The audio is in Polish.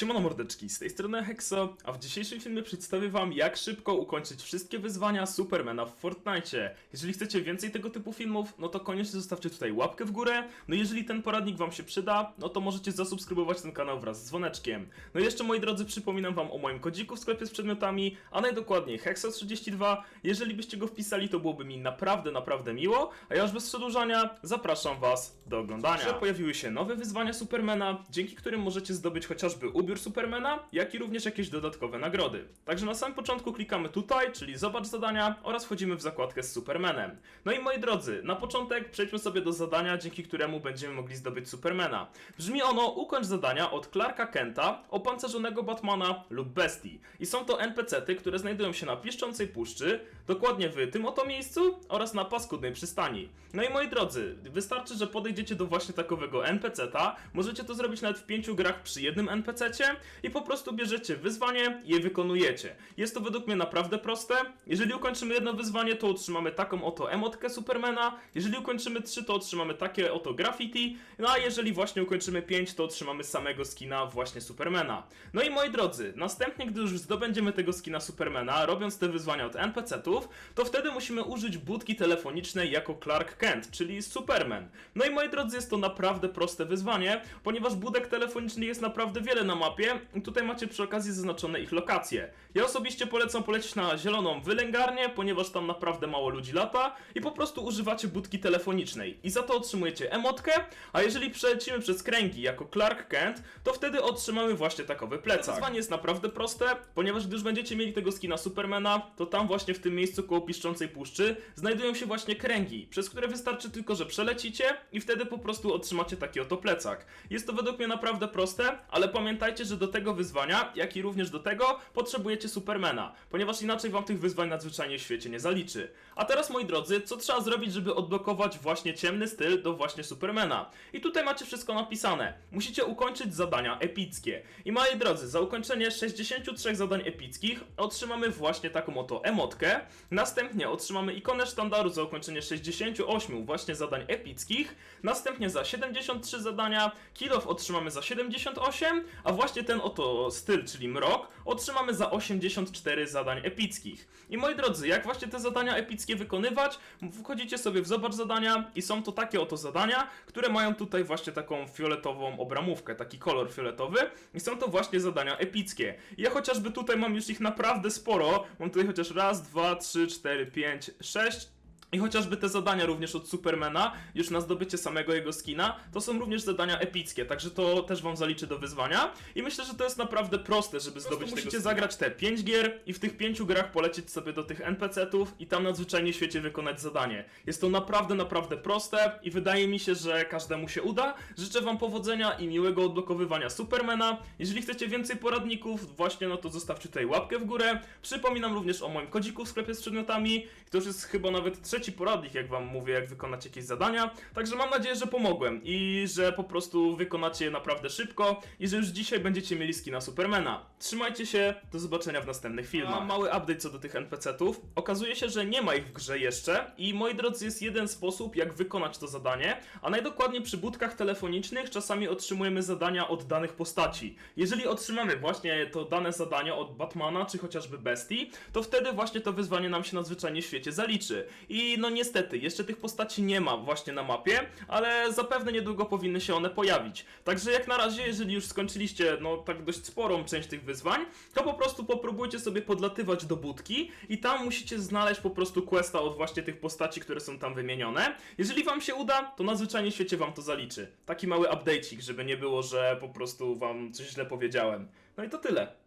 Siemano mordeczki, z tej strony Hexo, a w dzisiejszym filmie przedstawię wam jak szybko ukończyć wszystkie wyzwania Supermana w Fortnite. Jeżeli chcecie więcej tego typu filmów, no to koniecznie zostawcie tutaj łapkę w górę, no jeżeli ten poradnik wam się przyda, no to możecie zasubskrybować ten kanał wraz z dzwoneczkiem. No i jeszcze moi drodzy przypominam wam o moim kodziku w sklepie z przedmiotami, a najdokładniej Hexo32, jeżeli byście go wpisali to byłoby mi naprawdę, naprawdę miło, a ja już bez przedłużania zapraszam was do oglądania. Pojawiły się nowe wyzwania Supermana, dzięki którym możecie zdobyć chociażby ubiór Supermana, jak i również jakieś dodatkowe nagrody. Także na samym początku klikamy tutaj, czyli zobacz zadania oraz wchodzimy w zakładkę z Supermanem. No i moi drodzy, na początek przejdźmy sobie do zadania, dzięki któremu będziemy mogli zdobyć Supermana. Brzmi ono ukończ zadania od Clarka Kenta, opancerzonego Batmana lub Bestii. I są to NPC-ty, które znajdują się na piszczącej puszczy, dokładnie w tym oto miejscu oraz na paskudnej przystani. No i moi drodzy, wystarczy, że podejdziecie do właśnie takowego NPC-ta, możecie to zrobić nawet w pięciu grach przy jednym NPC-cie i po prostu bierzecie wyzwanie i je wykonujecie. Jest to według mnie naprawdę proste. Jeżeli ukończymy jedno wyzwanie, to otrzymamy taką oto emotkę Supermana, jeżeli ukończymy trzy, to otrzymamy takie oto graffiti, no a jeżeli właśnie ukończymy pięć, to otrzymamy samego skina właśnie Supermana. No i moi drodzy, następnie, gdy już zdobędziemy tego skina Supermana, robiąc te wyzwania od NPC-ów, to wtedy musimy użyć budki telefonicznej jako Clark Kent, czyli Superman. No i moi drodzy, jest to naprawdę proste wyzwanie, ponieważ budek telefonicznych jest naprawdę wiele na mapie i tutaj macie przy okazji zaznaczone ich lokacje. Ja osobiście polecam polecieć na zieloną wylęgarnię, ponieważ tam naprawdę mało ludzi lata i po prostu używacie budki telefonicznej i za to otrzymujecie emotkę, a jeżeli przelecimy przez kręgi jako Clark Kent, to wtedy otrzymamy właśnie takowy plecak. Wyzwanie jest naprawdę proste, ponieważ gdy już będziecie mieli tego skina Supermana, to tam właśnie w tym miejscu koło piszczącej puszczy znajdują się właśnie kręgi, przez które wystarczy tylko, że przelecicie i wtedy po prostu otrzymacie taki oto plecak. Jest to według mnie naprawdę proste, ale pamiętajcie, że do tego wyzwania, jak i również do tego, potrzebujecie Supermana, ponieważ inaczej wam tych wyzwań nadzwyczajnie w świecie nie zaliczy. A teraz moi drodzy, co trzeba zrobić, żeby odblokować właśnie ciemny styl do właśnie Supermana? I tutaj macie wszystko napisane. Musicie ukończyć zadania epickie. I moi drodzy, za ukończenie 63 zadań epickich otrzymamy właśnie taką oto emotkę. Następnie otrzymamy ikonę sztandaru za ukończenie 68 właśnie zadań epickich. Następnie za 73 zadania kilof otrzymamy za 78, a właśnie ten oto styl, czyli mrok, otrzymamy za 84 zadań epickich. I moi drodzy, jak właśnie te zadania epickie wykonywać, wchodzicie sobie w zobacz zadania i są to takie oto zadania, które mają tutaj właśnie taką fioletową obramówkę, taki kolor fioletowy i są to właśnie zadania epickie. Ja chociażby tutaj mam już ich naprawdę sporo, mam tutaj chociaż raz, dwa, trzy, cztery, pięć, sześć, i chociażby te zadania również od Supermana, już na zdobycie samego jego skina, to są również zadania epickie, także to też wam zaliczy do wyzwania. I myślę, że to jest naprawdę proste, żeby zdobyć tego musicie zagrać te 5 gier i w tych 5 grach polecieć sobie do tych NPC-ów i tam nadzwyczajnie świecie wykonać zadanie. Jest to naprawdę, naprawdę proste i wydaje mi się, że każdemu się uda. Życzę wam powodzenia i miłego odblokowywania Supermana. Jeżeli chcecie więcej poradników, właśnie no to zostawcie tutaj łapkę w górę. Przypominam również o moim kodziku w sklepie z przedmiotami. To już jest chyba nawet trzeci poradnik, jak wam mówię, jak wykonać jakieś zadania. Także mam nadzieję, że pomogłem i że po prostu wykonacie je naprawdę szybko i że już dzisiaj będziecie mieli skina Supermana. Trzymajcie się, do zobaczenia w następnych filmach. Mam mały update co do tych NPC-ów. Okazuje się, że nie ma ich w grze jeszcze i moi drodzy, jest jeden sposób, jak wykonać to zadanie, a najdokładniej przy budkach telefonicznych czasami otrzymujemy zadania od danych postaci. Jeżeli otrzymamy właśnie to dane zadanie od Batmana czy chociażby Bestii, to wtedy właśnie to wyzwanie nam się nadzwyczajnie w świecie zaliczy. I no niestety, jeszcze tych postaci nie ma właśnie na mapie, ale zapewne niedługo powinny się one pojawić. Także jak na razie, jeżeli już skończyliście no tak dość sporą część tych wyzwań, to po prostu popróbujcie sobie podlatywać do budki i tam musicie znaleźć po prostu questa od właśnie tych postaci, które są tam wymienione. Jeżeli wam się uda, to nadzwyczajnie w świecie wam to zaliczy. Taki mały update'ik, żeby nie było, że po prostu wam coś źle powiedziałem. No i to tyle.